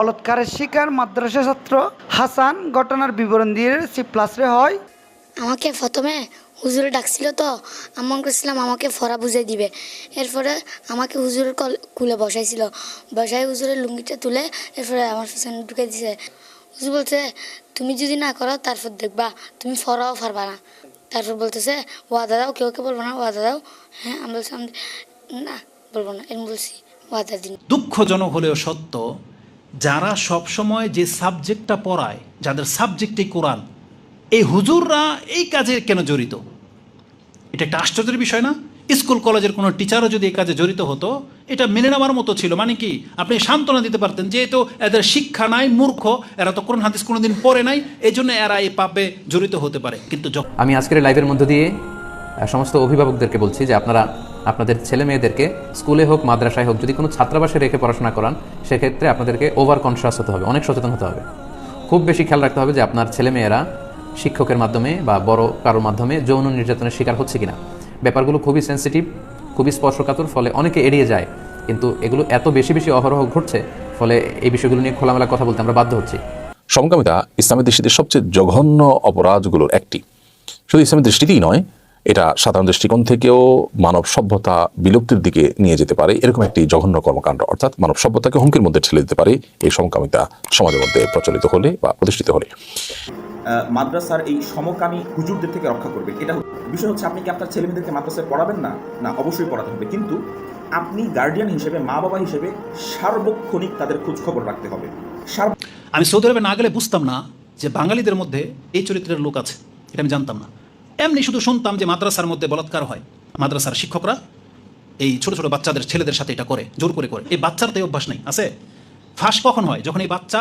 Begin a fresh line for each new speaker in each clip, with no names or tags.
বলৎকারের শিকার মাদ্রাসা ছাত্র হাসান ঘটনার বিবরণ দিয়ে সি প্লাসে হয়।
আমাকে প্রথমে হুজুরে ডাকছিল তো আমন করছিলাম আমাকে ফরা বুঝাই দিবে। এরপরে আমাকে হুজুরের কল কুলে বসাইছিল। বসাই হুজুরের লুঙ্গিটা তুলে এরপরে আমার পিছনে ঢুকে দিছে। হুজুর বলছে তুমি যদি না করো তারপর দেখবা তুমি ফরাও পারবা না। তারপর বলতেছে ওয়াদা দাও কেউ কেউ বলব না ওয়াদা দাও। হ্যাঁ আমি বলছিলাম না বলব না। এরকম বলছি ওয়াদা দিন।
দুঃখজনক হলেও সত্য যারা সব সময় যে সাবজেক্টটা পড়ায়, যাদের সাবজেক্টই কোরআন, এই হুজুররা এই কাজে কেন জড়িত? এটা একটা আশ্চর্যের বিষয় না? স্কুল, কলেজের কোনো টিচারও যদি এই কাজে জড়িত হতো, এটা মেনে নেওয়ার মতো ছিল। মানে কি? আপনি সান্ত্বনা দিতে পারতেন, যেহেতু এদের শিক্ষা নাই, মূর্খ, এরা তো কোরআন, হাদিস কোনোদিন পড়ে নাই এই জন্য এরা এই পাপে জড়িত হতে পারে। কিন্তু
আমি আজকের লাইভের মধ্য দিয়ে সমস্ত অভিভাবকদেরকে বলছি যে আপনারা আপনাদের ছেলে মেয়েদেরকে স্কুলে হোক, মাদ্রাসায় হোক, যদি কোনো ছাত্রাবাসে রেখে পড়াশোনা করান, সেক্ষেত্রে আপনাদেরকে ওভার কনসিয়াস হতে হবে, অনেক সচেতন হতে হবে। খুব বেশি খেয়াল রাখতে হবে যে আপনার ছেলে মেয়েরা শিক্ষকের মাধ্যমে বা বড় কারোর মাধ্যমে যৌন নির্যাতনের শিকার হচ্ছে কিনা। ব্যাপারগুলো খুবই সেন্সিটিভ খুবই স্পর্শকাতর, ফলে অনেকে এড়িয়ে যায়। কিন্তু এগুলো এত বেশি বেশি অহরহ ঘটছে, ফলে এই বিষয়গুলো নিয়ে খোলামেলা কথা বলতে আমরা বাধ্য হচ্ছি।
সমকামিতা ইসলামের দৃষ্টিতে সবচেয়ে জঘন্য অপরাধগুলোর একটি। শুধু ইসলামের দৃষ্টিতেই নয় এটা সাধারণ দৃষ্টিকোণ থেকেও মানব সভ্যতা বিলুপ্তির দিকে নিয়ে যেতে পারে। এরকম একটি জঘন্য কর্মকাণ্ড অর্থাৎ মানব সভ্যতাকে হুমকির মধ্যে ঠেলে দিতে পারে এই সমকামিতা সমাজের মধ্যে প্রচলিত হলে বা প্রতিষ্ঠিত হলে।
মাদ্রাসার এই সমকামী হুজুরদের থেকে রক্ষা করবে এটা বিষয় হচ্ছে আপনি কি আপনার ছেলেমেয়েদেরকে মাদ্রাসায় পড়াবেন না? না অবশ্যই পড়াতে হবে। কিন্তু আপনি গার্ডিয়ান হিসেবে মা বাবা হিসেবে সার্বক্ষণিক তাদের খোঁজ খবর রাখতে হবে।
আমি সৌদি আরবে না গেলে বুঝতাম না যে বাঙালিদের মধ্যে এই চরিত্রের লোক আছে। এটা আমি জানতাম না। এমনি শুধু শুনতাম যে মাদ্রাসার মধ্যে বলাৎকার হয়। মাদ্রাসার শিক্ষকরা এই ছোট ছোট বাচ্চাদের ছেলেদের সাথে এটা করে, জোর করে করে। এই বাচ্চার তো অভ্যাস নেই, আছে? ফাঁস কখন হয়? যখন এই বাচ্চা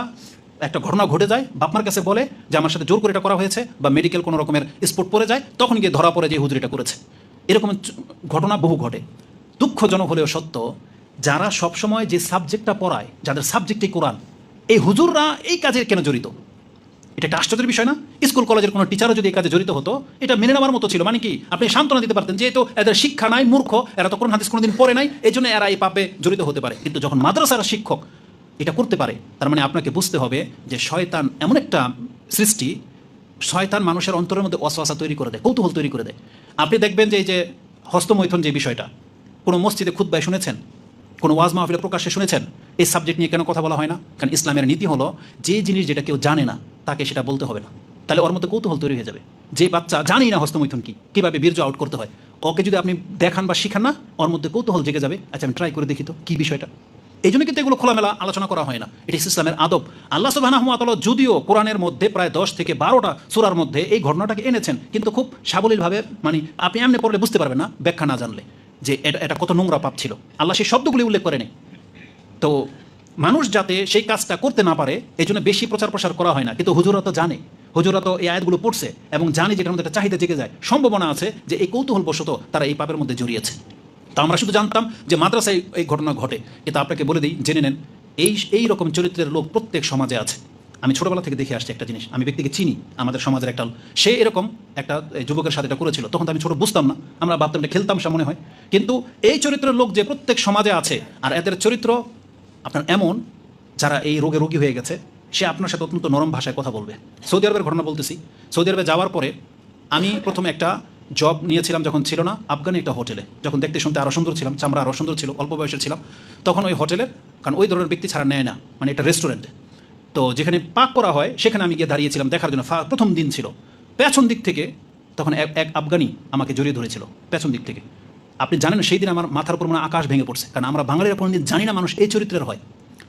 একটা ঘটনা ঘটে যায় বাপমার কাছে বলে যে আমার সাথে জোর করে এটা করা হয়েছে বা মেডিকেল কোনো রকমের স্পোর্ট পড়ে যায়, তখন গিয়ে ধরা পড়ে যে হুজুর এটা করেছে। এরকম ঘটনা বহু ঘটে। দুঃখজনক হলেও সত্য, যারা সবসময় যে সাবজেক্টটা পড়ায়, যাদের সাবজেক্টই কোরআন এই হুজুররা এই কাজে কেন জড়িত? এটা আশ্চর্যের বিষয় না? স্কুল, কলেজের কোনো টিচারও যদি এই কাজে জড়িত হতো, এটা মেনে নেওয়ার মতো ছিল। মানে কি? আপনি সান্ত্বনা দিতে পারতেন যেহেতু এদের শিক্ষা নাই, মূর্খ। এরা তো কোন হাদিস কোনোদিন পড়ে নাই। এই জন্য এরা এই পাপে জড়িত হতে পারে। কিন্তু যখন মাদ্রাসার শিক্ষক এটা করতে পারে, তার মানে আপনাকে বুঝতে হবে যে শয়তান এমন একটা সৃষ্টি, শয়তান মানুষের অন্তরের মধ্যে অসওয়াসা তৈরি করে দেয়, কৌতূহল তৈরি করে দেয়। আপনি দেখবেন যে এই যে হস্তমৈথন যে বিষয়টা, কোনো মসজিদে খুদ্ায় শুনেছেন? কোনো ওয়াজ মাহফিলে প্রকাশ্যে শুনেছেন? এই সাবজেক্ট নিয়ে কেন কথা বলা হয় না? কারণ ইসলামের নীতি হলো, যে জিনিস যেটা কেউ জানে না তাকে সেটা বলতে হবে না। তাহলে ওর মধ্যে কৌতূহল তৈরি হয়ে যাবে। যে বাচ্চা জানেই না হস্তমৈথুন কি, কীভাবে বীর্য আউট করতে হয়। ওকে যদি আপনি দেখান বা শিখান না, ওর মধ্যে কৌতূহল জেগে যাবে। আচ্ছা আমি ট্রাই করে দেখি তো, কী বিষয়টা। এই জন্য কিন্তু এগুলো খোলামেলা আলোচনা করা হয় না। এটি ইসলামের আদব। আল্লাহ সুবাহ যদিও কোরআনের মধ্যে প্রায় দশ থেকে বারোটা সুরার মধ্যে এই ঘটনাটাকে এনেছেন, কিন্তু খুব সাবলীলভাবে মানে আপনি এমনি পড়লে বুঝতে পারবেন না ব্যাখ্যা না জানলে যে এটা এটা কত নোংরা পাপ ছিল। আল্লাহ সেই শব্দগুলি উল্লেখ করেনি। তো মানুষ যাতে সেই কাজটা করতে না পারে, এই জন্য বেশি প্রচার প্রসার করা হয় না। কিন্তু হুজুরা তো জানে। হুজুরা তো এই আয়াতগুলো পড়ছে এবং জানে যেটার মধ্যে একটা চাহিদা জেগে যায়। সম্ভাবনা আছে যে এই কৌতূহলবশত তারা এই পাপের মধ্যে জড়িয়েছে। তা আমরা শুধু জানতাম যে মাদ্রাসায় এই ঘটনা ঘটে। কিন্তু আপনাকে বলে দিই, জেনে নেন, এই এই রকম চরিত্রের লোক প্রত্যেক সমাজে আছে। আমি ছোটবেলা থেকে দেখে আসছি একটা জিনিস। আমি ব্যক্তিকে চিনি, আমাদের সমাজের একটা সে এরকম একটা যুবকের সাথে এটা করেছিল। তখন তো আমি ছোট বুঝতাম না। আমরা ভাবতাম খেলতাম সে মনে হয়। কিন্তু এই চরিত্রের লোক যে প্রত্যেক সমাজে আছে, আর এদের চরিত্র আপনার এমন যারা এই রোগে রোগী হয়ে গেছে, সে আপনার সাথে অত্যন্ত নরম ভাষায় কথা বলবে। সৌদি আরবের ঘটনা বলতেছি। সৌদি আরবে যাওয়ার পরে আমি প্রথমে একটা জব নিয়েছিলাম যখন ছিল না, আফগানি একটা হোটেলে। যখন দেখতে শুনতে আরও সুন্দর ছিলাম, চামড়া আরও সুন্দর ছিল, অল্প বয়সের ছিলাম, তখন ওই হোটেলের কারণ ওই ধরনের ব্যক্তি ছাড়া নেয় না মানে একটা রেস্টুরেন্টে তো যেখানে পাক করা হয়, সেখানে আমি গিয়ে দাঁড়িয়েছিলাম, দেখার জন্য প্রথম দিন ছিল। পেছন দিক থেকে তখন এক আফগানি আমাকে জড়িয়ে ধরেছিল, পেছন দিক থেকে। আপনি জানেন সেই দিন আমার মাথার উপর মনে আকাশ ভেঙে পড়ছে। কারণ আমরা বাঙালিরা কোনোদিন জানি না মানুষ এই চরিত্রের হয়।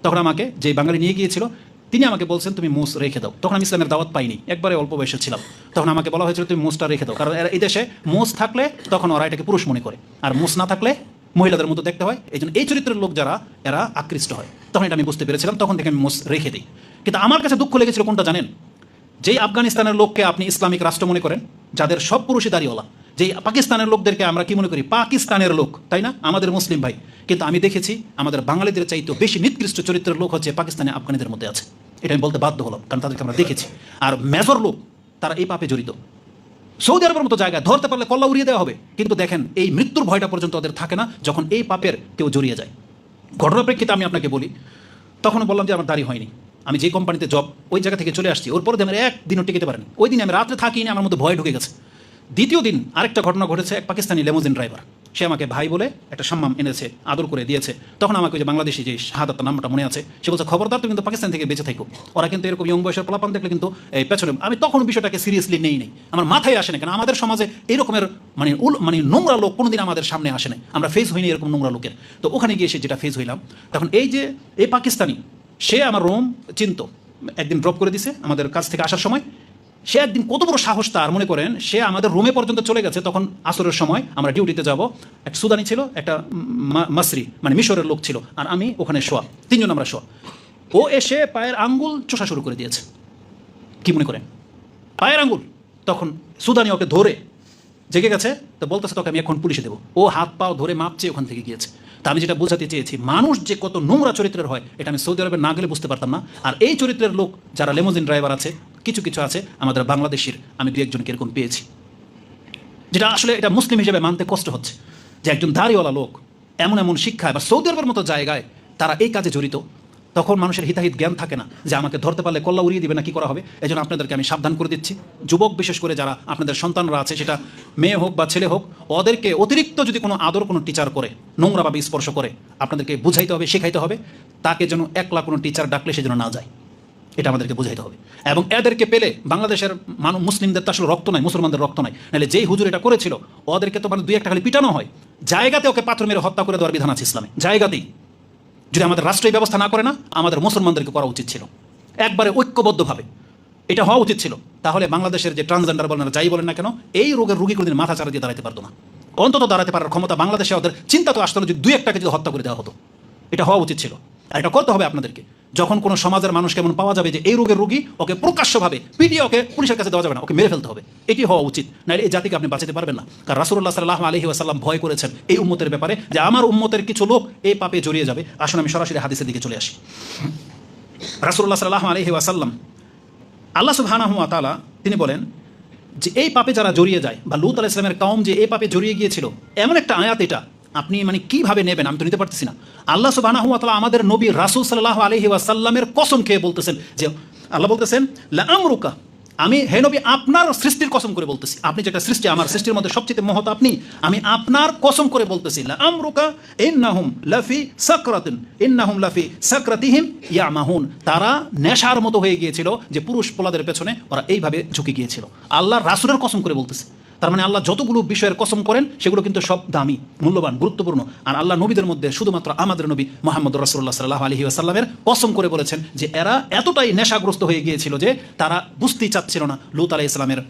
তখন আমাকে যে বাঙালি নিয়ে গিয়েছিল, তিনি আমাকে বলছেন, তুমি মোষ রেখে দাও। তখন আমি ইসলামের দাওয়াত পাইনি। একবারে অল্প বয়সে ছিলাম। তখন আমাকে বলা হয়েছিল, তুমি মোষটা রেখে দাও। কারণ এই দেশে মোষ থাকলে তখন ওরা এটাকে পুরুষ মনে করে। আর মোষ না থাকলে মহিলাদের মতো দেখতে হয়। এই এই চরিত্রের লোক যারা, এরা আকৃষ্ট হয়। তখন এটা আমি বুঝতে পেরেছিলাম। তখন থেকে আমি মোষ রেখে দিই। কিন্তু আমার কাছে দুঃখ লেগেছিল কোনটা জানেন? যেই আফগানিস্তানের লোককে আপনি ইসলামিক রাষ্ট্র মনে করেন, যাদের সব পুরুষই দাঁড়িয়েওয়ালা যেই পাকিস্তানের লোকদেরকে আমরা কি মনে করি? পাকিস্তানের লোক, তাই না? আমাদের মুসলিম ভাই। কিন্তু আমি দেখেছি আমাদের বাঙালিদের চাইতেও বেশি নিকৃষ্ট চরিত্রের লোক হচ্ছে পাকিস্তানি আফগানিদের মধ্যে আছে। এটা আমি বলতে বাধ্য হলাম, কারণ তাদেরকে আমরা দেখেছি। আর মেজর লোক, তারা এই পাপে জড়িত। সৌদি আরবের মতো জায়গায় ধরতে পারলে কল্লা উড়িয়ে দেওয়া হবে। কিন্তু দেখেন, এই মৃত্যুর ভয়টা পর্যন্ত ওদের থাকে না যখন এই পাপের কেউ জড়িয়ে যায়। ঘটনার প্রেক্ষিতে আমি আপনাকে বলি তখন বললাম যে আমার দাড়ি হয়নি। আমি যে কোম্পানিতে জব ওই জায়গা থেকে চলে আসছি। ওর পরে আমি একদিনও টিকেতে পারিনি। ওই দিন আমি রাত্রে থাকিনি, আমার মধ্যে ভয় ঢুকে গেছে। দ্বিতীয় দিন আরেকটা ঘটনা ঘটেছে এক পাকিস্তানি লেমোজিন ড্রাইভার। সে আমাকে ভাই বলে একটা সম্মান এনেছে, আদর করে দিয়েছে। তখন আমাকে ওই যে বাংলাদেশি যে শাহাদাত নামটা মনে আছে, সে বলছে, খবরদার, তুমি কিন্তু পাকিস্তান থেকে বেঁচে থাকো। ওরা কিন্তু এরকম ইয়ং বয়সের পোলাপান দেখলে কিন্তু, এই পেছনে আমি তখন বিষয়টাকে সিরিয়াসলি নেই নেই। আমার মাথায় আসে না কেন? আমাদের সমাজে এরকমের মানে উল মানে নোংরা লোক কোনোদিন আমাদের সামনে আসে না আমরা ফেস হইনি এরকম নোংরা লোকের। তো ওখানে গিয়ে সে যেটা ফেস হইলাম, তখন এই যে, এই পাকিস্তানি, সে আমার রোম, চিন্ত। একদিন ড্রপ করে দিছে আমাদের কাছ থেকে আসার সময়। সে একদিন কত বড় সাহস তার, মনে করেন? সে আমাদের রুমে পর্যন্ত চলে গেছে, তখন আসরের সময় আমরা ডিউটিতে যাব। একটা সুদানি ছিল, একটা মাসরি মানে মিশরের লোক ছিল, আর আমি ওখানে শোয়া, তিনজন আমরা শোয়া। ও এসে পায়ের আঙ্গুল চোষা শুরু করে দিয়েছে। কি মনে করেন? পায়ের আঙ্গুল। তখন সুদানি ওকে ধরে জেগে গেছে, তো বলতেছে, তোকে আমি এখন পুলিশে দেবো। ও হাত পাও ধরে মাপছে, ওখান থেকে গিয়েছে। তা আমি যেটা বোঝাতে চেয়েছি, মানুষ যে কত নোংরা চরিত্রের হয়, এটা আমি সৌদি আরবে না গেলে বুঝতে পারতাম না। আর এই চরিত্রের লোক, যারা লেমোজিন ড্রাইভার আছে কিছু কিছু আছে আমাদের বাংলাদেশের, আমি দু একজনকে এরকম পেয়েছি। যেটা আসলে এটা মুসলিম হিসেবে মানতে কষ্ট হচ্ছে যে একজন দাড়িওয়ালা লোক এমন এমন শিক্ষায় বা সৌদি আরবের মতো জায়গায় তারা এই কাজে জড়িত, তখন মানুষের হিতাহিত জ্ঞান থাকে না যে আমাকে ধরতে পারলে কল্লা উড়িয়ে দিবে না কি করা হবে। এই জন্য আপনাদেরকে আমি সাবধান করে দিচ্ছি। যুবক বিশেষ করে যারা আপনাদের সন্তানরা আছে, সেটা মেয়ে হোক বা ছেলে হোক, ওদেরকে অতিরিক্ত যদি কোনো আদর কোনো টিচার করে নোংরাভাবে স্পর্শ করে, আপনাদেরকে বুঝাইতে হবে, শেখাইতে হবে, তাকে যেন একলা কোনো টিচার ডাকলে সে যেন না যায়। এটা আমাদেরকে বুঝাইতে হবে। এবং এদেরকে পেলে বাংলাদেশের মানুষ মুসলিমদের তো আসলে রক্ত নাই, মুসলমানদের রক্ত নাই। নাহলে যেই হুজুর এটা করেছিল, ওদেরকে তো মানে দুই একটা খালি পিটানো হয়। জায়গাতে ওকে পাথর মেরে হত্যা করে দেওয়ার বিধান আছে ইসলামে। জায়গাতেই। যদি আমাদের রাষ্ট্রীয় ব্যবস্থা না করে না, আমাদের মুসলমানদেরকে করা উচিত ছিল। একবারে ঐক্যবদ্ধভাবে। এটা হওয়া উচিত ছিল। তাহলে বাংলাদেশের যে ট্রান্সজেন্ডার বলেন যাই বলেন না কেন, এই রোগের রুগী কোনোদিন মাথা চারা দিয়ে দাঁড়াতে পারতো না। অন্তত দাঁড়াতে পারার ক্ষমতা বাংলাদেশে ওদের, চিন্তা তো আসতো না যে দুই একটাকে যদি হত্যা করে দেওয়া হতো। এটা হওয়া উচিত ছিল। আর এটা করতে হবে আপনাদেরকে। যখন কোনো সমাজের মানুষ কেমন পাওয়া যাবে যে এই রোগের রোগী ওকে প্রকাশ্যভাবে পিডিয়ে ওকে পুলিশের কাছে দেওয়া যাবে না, ওকে মেরে ফেলতে হবে। এটি হওয়া উচিত। নাহলে এই জাতিকে আপনি বাঁচাতে পারবেন না। কারণ রাসুল্লাহ সাল্লাহ আলহি আসাল্লাম ভয় করেছেন এই উম্মতের ব্যাপারে যে আমার উম্মতের কিছু লোক এই পাপে জড়িয়ে যাবে। আসুন আমি সরাসরি হাদিসের দিকে চলে আসি। রাসুল্লাহ সাল্লাহ আলহি আসাল্লাম আল্লাহ সুবহানাহু ওয়া তাআলা তিনি বলেন যে এই পাপে যারা জড়িয়ে যায় বা লুত আলাহ ইসলামের কাউম যে এই পাপে জড়িয়ে গিয়েছিল, এমন একটা আয়াত এটা আপনি মানে কীভাবে নেবেন? আমি তো নিতে পারতেছি না। আল্লাহ তাআলা আমাদের নবী রাসূল সাল্লাল্লাহু আলাইহি ওয়াসাল্লামের কসম খেয়ে বলতেছেন যে, আল্লাহ বলতেছেন আমরুকা। আমি, হে নবী, আপনার সৃষ্টির কসম করে বলতেছি। আপনি যেটা সৃষ্টি, আমার সৃষ্টির মধ্যে সবচেয়ে মহৎ আপনি, আমি আপনার কসম করে বলতেছি আমরুকা ইন্নাহুম লাফি সাকরাতিন। ইন্নাহুম লাফি সাকরাতিহিম ইয়ামাহুন। তারা নেশার মতো হয়ে গিয়েছিল যে পুরুষ পোলাদের পেছনে ওরা এইভাবে ঝুঁকে গিয়েছিল। আল্লাহ রাসূলের কসম করে বলতেছে। তার মানে আল্লাহ যতগুলো বিষয়ের কসম করেন, সেগুলো কিন্তু সব দামি, মূল্যবান, গুরুত্বপূর্ণ। আর আল্লাহ নবীদের মধ্যে শুধুমাত্র আমাদের নবী মোহাম্মদ রাসুল্লাহ সাল্লাহ আলহি আসাল্লামের কসম করে বলেছেন যে, এরা এতটাই নেশাগ্রস্ত হয়ে গিয়েছিল যে, তারা বুঝতেই চাচ্ছিল না। লুত আলাহ ইসলামের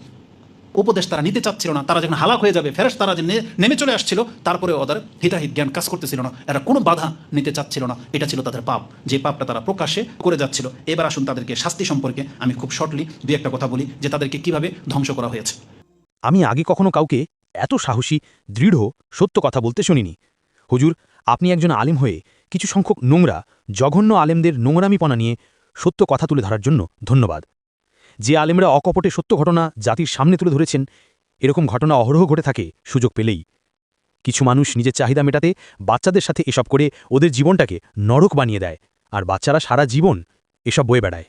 উপদেশ তারা নিতে চাচ্ছিল না। তারা যখন হালাক হয়ে যাবে ফেরেস তারা যে নেমে চলে আসছিল তারপরে ওদের হিতাহিত জ্ঞান কাজ করতেছিল না। এরা কোনো বাধা নিতে চাচ্ছিল না। এটা ছিল তাদের পাপ। যে পাপটা তারা প্রকাশ্যে করে যাচ্ছিল। এবার আসুন তাদেরকে শাস্তি সম্পর্কে আমি খুব শর্টলি দুই একটা কথা বলি, যে তাদেরকে কীভাবে ধ্বংস করা হয়েছে।
আমি আগে কখনো কাউকে এত সাহসী, দৃঢ়, সত্য কথা বলতে শুনিনি। হুজুর, আপনি একজন আলেম হয়ে কিছু সংখ্যক নোংরা, জঘন্য আলেমদের নোংরামিপনা নিয়ে সত্য কথা তুলে ধরার জন্য ধন্যবাদ। যে আলেমরা অকপটে সত্য ঘটনা জাতির সামনে তুলে ধরেছেন, এরকম ঘটনা অহরহ ঘটে থাকে সুযোগ পেলেই। কিছু মানুষ নিজের চাহিদা মেটাতে বাচ্চাদের সাথে এসব করে ওদের জীবনটাকে নরক বানিয়ে দেয়, আর বাচ্চারা সারা জীবন এসব বয়ে বেড়ায়।